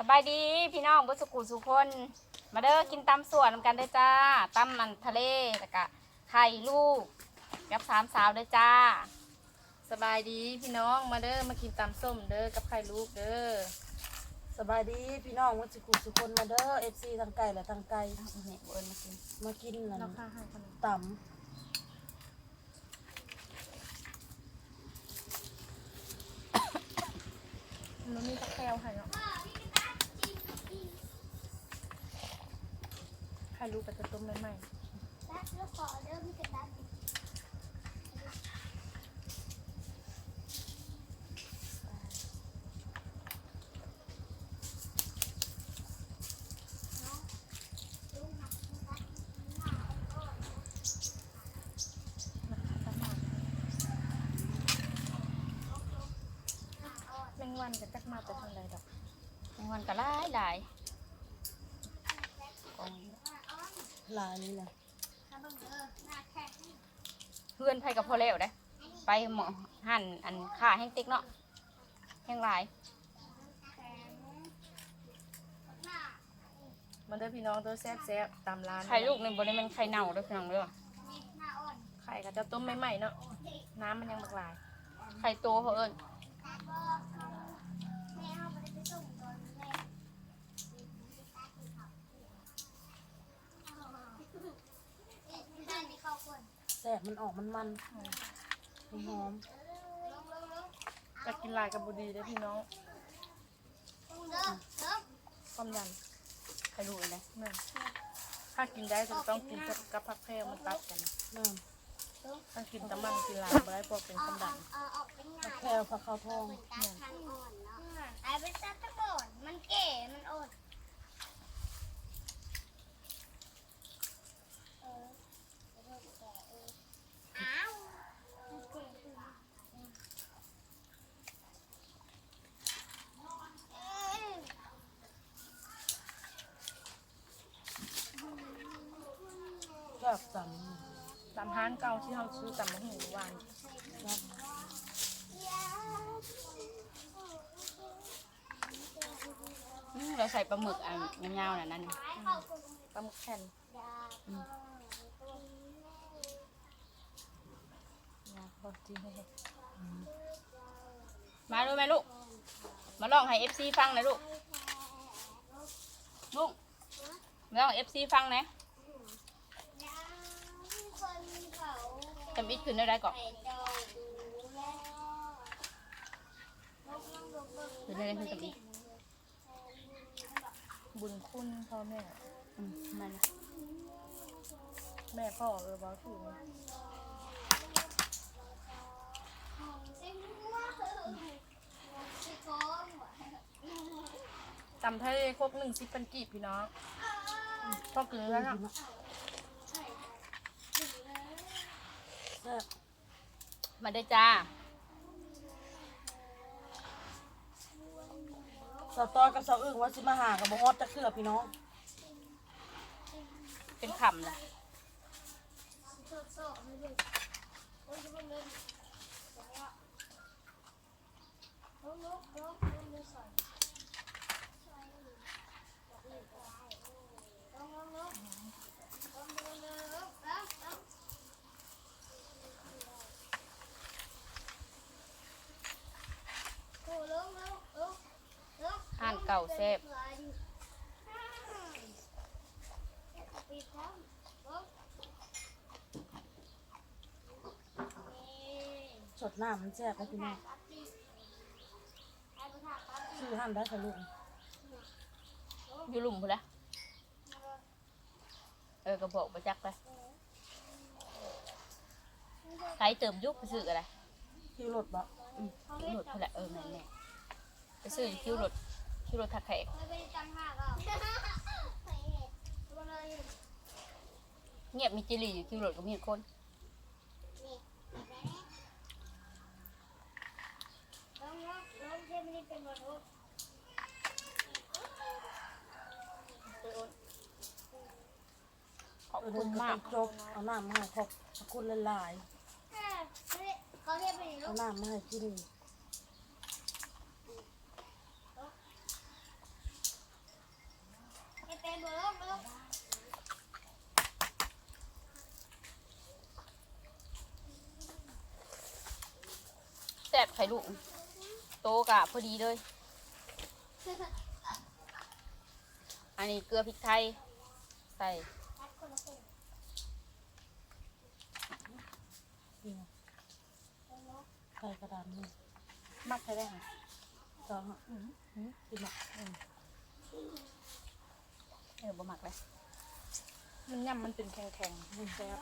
สบายดีพี่น้องบุสุกุสุคน มาเด้อกินตำส่วนนำกันเด้อจ้าตำมันทะเลแล้วก็ไข่ลูกกับสามสาวเด้อจ้า สบายดีพี่น้องมาเด้อมากินตำส้มเด้อกับไข่ลูกเด้อสบายดีพี่น้องวัชิกุสุคนมาเด้อเอฟซีทางไก่และทางไก่เอาเอาเนี่ยเอิญมากินมากินนั่นเราค่าให้คนนึงต่มันมีตะแคงให้เนาะ ไข่ลูกกับจะต้มใหม่รักแล้วขอเริ่มกันไดันๆแมงวันจะจักมาแต่ทางใดดอกแมงวันก็หลายหลายกองำ ลายนี่นะถ้าบังเออหน้าแข็งเพื่อนไผกับพ่อแล้วได้ไปหมอหั่นอันข่าแห้งติ๊กเนาะแห้งหลายแข็งหน้ามันเด้อพี่น้องเด้อแซ่บแซ่บตามร้านไข่ลูกในบริเวณไข่เน่าเด้วยพี่น้องเด้อนี่หน้าอ่อนไข่ก็จะต้มใหม่ๆเนาะน้ำมันยังบักหลาย ไข่โตเขาเอิญ ตาบอกแม่เอาไปไปส่งตอนแม่ได้มีข้าวคน แสบมันออกมันมันมันหอมลงลงลงจะกินหลายกับบุดีเด้อพี่น้องลงเด้อเด้อความดันไข่ลูกเลยนะแม่นถ้ากินได้จะต้องกินกับผักแพรวมันตัดกันนะน้ถ้ากินแตะมันกินหลายบ่ได้พวกเป็นความดันเอาออกเป็นหำน้าแพรวผักข้าวทองตาคันอ่อนเนาะไอ้เป็นตาตะโกนมันเก๋มันอ่อนเอออ้าวมันเก๋เอ้ย แบบจ ตามห้านเก่าที่เราซื้อตามมะหูวานำครับอืมเราใส่ปลาหมึกอันยาวๆน่ะนั่นน่ะปลาหมึกแผ่นนะพอจริงเลยมาดูไหมลูก มาลองให้เอฟซีฟังหน่อยลูก ลูกมาลองเอฟซีฟังหนะ จำอิดขึ้นได้ไรก่อนขึ้นได้ไรขึ้นจำอิดบุญคุณพ่อแม่อืมมานะแม่พ่อเออเบาถูกตำทะเลครกหนึ่งสิบเป็นกีบพี่น้องพ่อเกินแล้วนะ แซ่บ มาได้จ้าสาวตอยกับสาวอึ่งว่าสิมาหากับบ่ฮอดจะเคือพี่น้อง เป็นคำนะอ่านเก่าแซ่บสดน้ำมันแซ่บเลยพี่น้องชื่อห้ามได้ค่ะลูกอยู่หลุมพุ่นละเออกระบอกประจักษ์ไปไกลเติมยุบไปซื้ออะไรคิวรถบ่อืมคิวรถพุ่นละเออแม่นแม่ไปซื้ออยู่คิวรถ คิวรถทักแขกเงียบมีจิหลีอยู่คิวรถก็มีคนขอบเออคุเดินณก็มากไปจบเอาน้ำมาให้ขอบพระคุณหลายเขาเรียกเป็นๆลูเอากน้ำมาให้กิน ข่ลูก โตกะพอดีเลย อันนี้เกลือพริกไทย ใส่ใส่กระดานนี่มักใช้ได้ค่ะสองอะกินละเออบ่หมักเลย มันย่ำมันเป็นแข็งนี่แซ่บ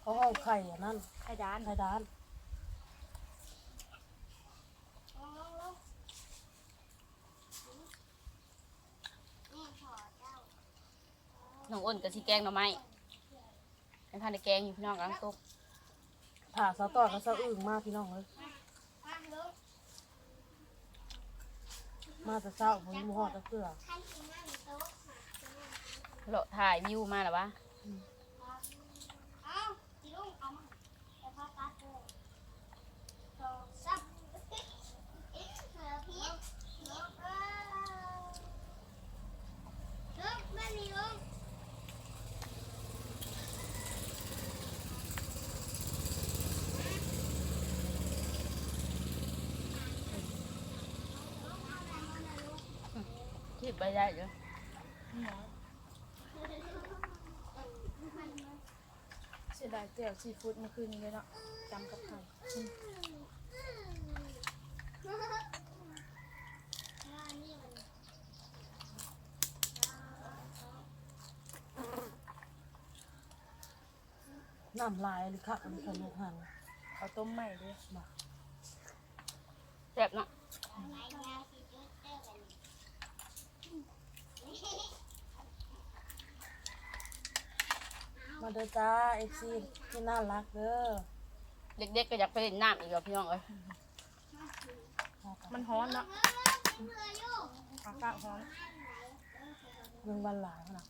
เขาเอาไข่อันนั้นๆไข่ด้านไข่ดาน น้องอ้นกับสีแกงหน่อไม้ยังทานได้แกงอยู่พี่น้องกำลังตุกผ่าสะต่อกับสะอึ่งมากพี่น้องเลยมาแต่เช้าผมมูฮอดตะเกือเลาะถ่ายวิวมาแล้ววะ เอาสิลุงเอามาแต่พ่อตัดเลยสองสามเสือพีชลุกเออลุกแม่นี่ลุง ที่ไปได้เยอะเสียดายแจ่วซีฟู้ดเมื่อคืนนี้เลยเนาะจำกับไข่น้ำลายหรือคักมันขนมหันเอาต้มใหม่ด้วยแซ่บเนาะ มาเด้อจ้าเอฟซีที่น่ารักเด้อเด็กๆก็อยากไปเล่นน้ำอีกแล้วพี่น้องเอ้ยมันฮ้อนเนาะอากาศฮ้อนเรื่องวันหลายนะ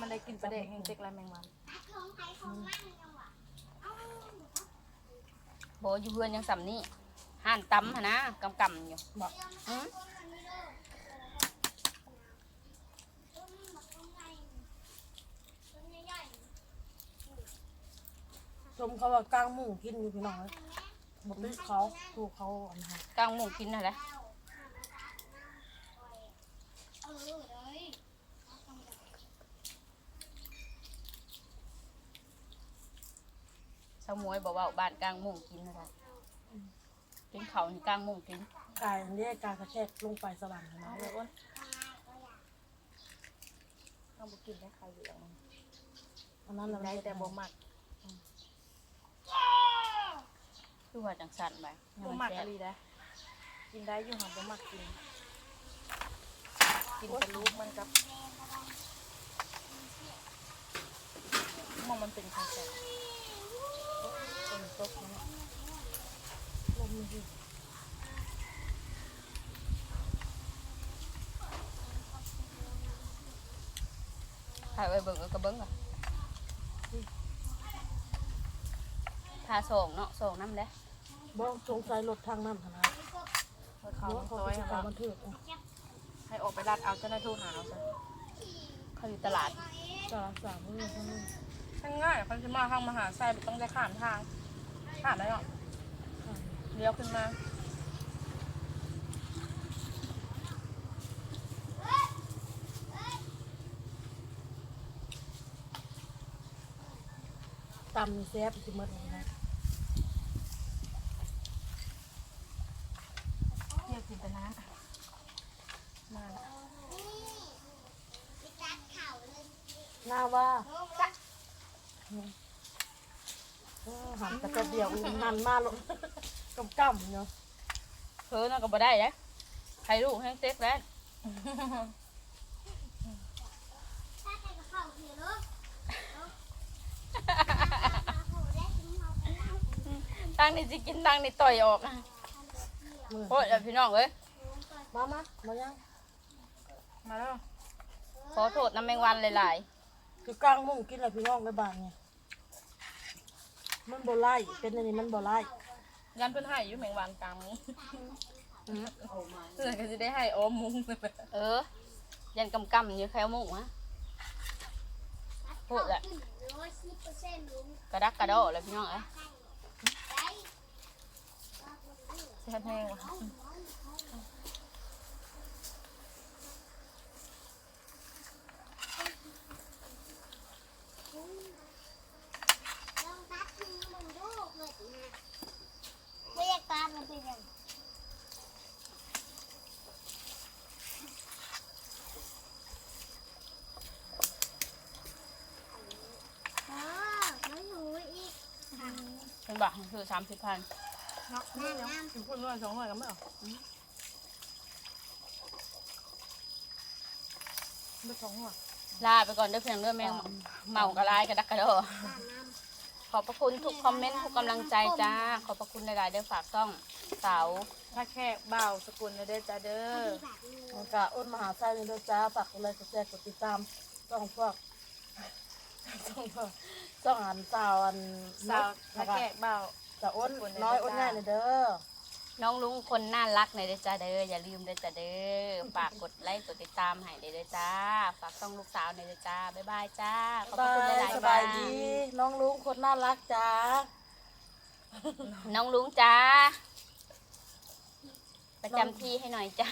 มันได้กลินประเดกแห่งเจ๊กและแมงวันของใครของมันจังหวะเอาบอยู่เพื่อนยังสำนี่ห่านตำหนนะกำกำๆอยู่บอก มชมเขาว่ากลางหมู่กินอยู่พี่น้องเลยบอกเลยเขาถูกเขาอันนั้นกลางหมุงกินอะไรเออเลยสาวมวยบอกว่าบ้านกลางหมุงกินอะไรกินเขาวนี่กลางหมุงกินกายอันนี้กายกระแทกลงไปสวรรค์นะเอาเลยอ้นต้องบุกินได้ไข่เหลืองอันนั้นเราได้แต่บ่มัก คือว่าจังสันไปบ่มักอะไรได้กินได้อยู่ค่ะบ่มักกิน กินเป็นลูกมันกับมองมันเป็นไข่แก่เป็นตกมันลมมันดีถ่ายไว้เบิ่งเอากระเบิ้งก่อนาโศงเนาะโศงน้ำเด้บอกสงสัยรถทางน้ำขนาดเขาเนาะเขาซอยจะให้กาเรามันถือให้ออกไปรัดเอาเจ้าหน้าที่หาเอาซะเขาอยู่ตลาดสามสามมือทั้งนี้ทั้งง่ายเขาจะมาทางมหาไซไม่ต้องได้ข้ามทางข้ามได้หรอกเลี้ยวขึ้นมา ตำนี่แซ่บสิหมดเลยนะ เที่ยวกินแต่น้ำมาละ ไปจัดข่าวเลย หน้าว่า ลุงจัด เออหันกระจะ เดียวหันมาลงกำกำเนาะเพิ่นน่ะก็บ่ได้เด้ใครลูกแห้งเต็กแล้วถ้าใครกับข้าวคือลุงลุงได้กินข้าวกันแล้วตั้งนี่สิกินตั้งนี่ต่อยออกมือโอ้ยเดี๋ยวพี่น้องเอ้ยมามามายังมาแล้วขอโทษน้ำแมงวันหลายคือกลางมุ่งกินอะไรพี่น้องในบ้านเนี่ย มันบ่ไลเป็นอันนี้มันบ่ไล่ยันเพื่อนให้อยู่แมงวันกลางมุ้งเพื่อนก็จะได้ให้อ้อมมุ้งเออ ยันกำกำอยู่แค่มุ้งฮะพูดแหละกระดักกระโดดเลยพี่น้องเอ้ยแซ่บแห้งว่ะ ไม่อยากตัดมันเป็นยังอ๋อไม่รู้อีกเป็นบอกคือสามสิบพันเนาะนี่เนาะอยู่พูดด้วยสองหน่อยกันไม่เหรอไม่สองหัวลาไปก่อนเด้อเพียงเด้อแม่งเมากระลายกระดักกระโดดตามน้ำข อบพระคุณทุกคอมเมนต์ทุกกำลังใจจ้า ขอบพระคุณหลายๆเด้อฝากซ่องเสาถ้าแค่เบาสกุลเลยเด้อจ้าเด้อแบบนี้มันกะอ้นมหาไส้นี่ด้วยจ้าฝากกดไลค์กดแชร์กดติดตามต้องพวกต้องพวกต้องอ่านสาวอันสาวถ้าแค่เบาจะอ้นน้อยอ้นง่ายเลยเด้อ น้องลุงคนน่ารักในอยเด้อจ้าเด้ออย่าลืมเด้อจ้าเด้อฝากกดไลค์กดติดตามให้เด้อจ้า ฝากซ่องลูกสาวในอยเด้อจ้าบ๊ายบายจ้าขอบพระบาคุณหยลายสๆบาจ้ายดี น้องลุงคนน่ารักจ้า น้องลุงจ้าประจำที่ให้หน่อยจ้า